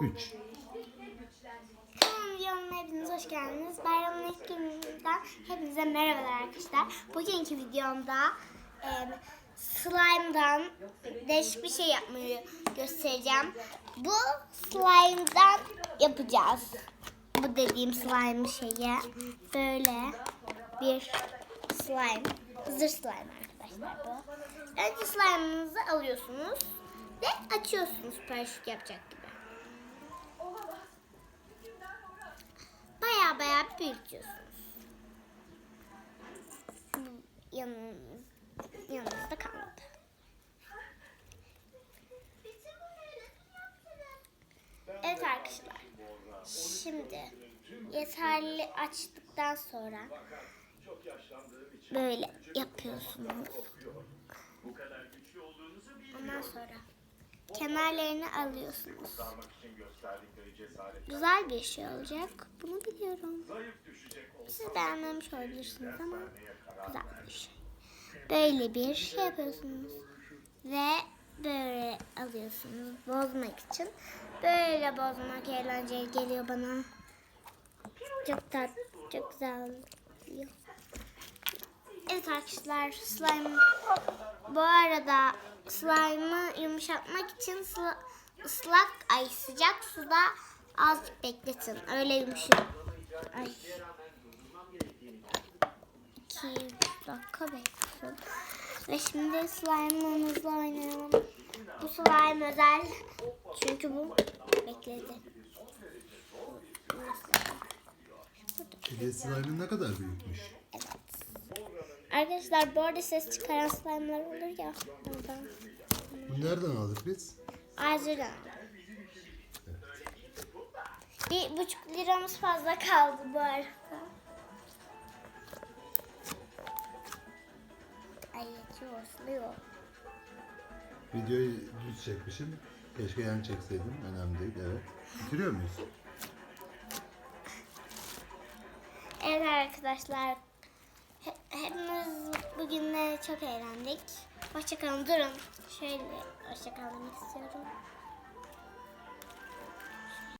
3. Kanalıma hepiniz hoş geldiniz. Bayramın ilk gününden hepinize merhabalar arkadaşlar. Bugünkü videomda e, slime'dan değişik bir şey yapmayı göstereceğim. Bu slime'dan yapacağız. Bu dediğim slime şeyi böyle bir slime. Hazır slime arkadaşlar bu. Önce slime'ınızı alıyorsunuz ve açıyorsunuz paraşüt yapacak gibi. Büyütüyorsunuz. Yanınız, yanınızda kalmadı. Evet arkadaşlar. Şimdi yeterli açtıktan sonra böyle yapıyorsunuz. Ondan sonra kenarlarını alıyorsunuz. Güzel bir şey olacak. Bunu biliyorum. Siz beğenmemiş olabilirsiniz ama güzel bir şey. Böyle bir şey yapıyorsunuz. Ve böyle alıyorsunuz bozmak için. Böyle bozmak eğlenceli geliyor bana. Çok tat, çok güzel oluyor. Evet arkadaşlar slime bu arada slime'ı yumuşatmak için ısla- ıslak ay sıcak suda az bekletin. Öyle yumuşak. Ay. İki dakika bekletin. Ve şimdi slime'ımızla oynayalım. Bu slime özel. Çünkü bu bekledi. Kedi slime'ın ne kadar büyükmüş? Arkadaşlar bu arada ses çıkaran slime'lar olur ya. Oradan. Bu nereden aldık biz? Azur'dan. Bir buçuk liramız fazla kaldı bu arada. Ay ısılıyor. Videoyu düz çekmişim. Keşke yan çekseydim. Önemli değil. Evet. Bitiriyor muyuz? Evet arkadaşlar. Bugün de çok eğlendik. Hoşçakalın. Durun. Şöyle hoşçakalın istiyorum.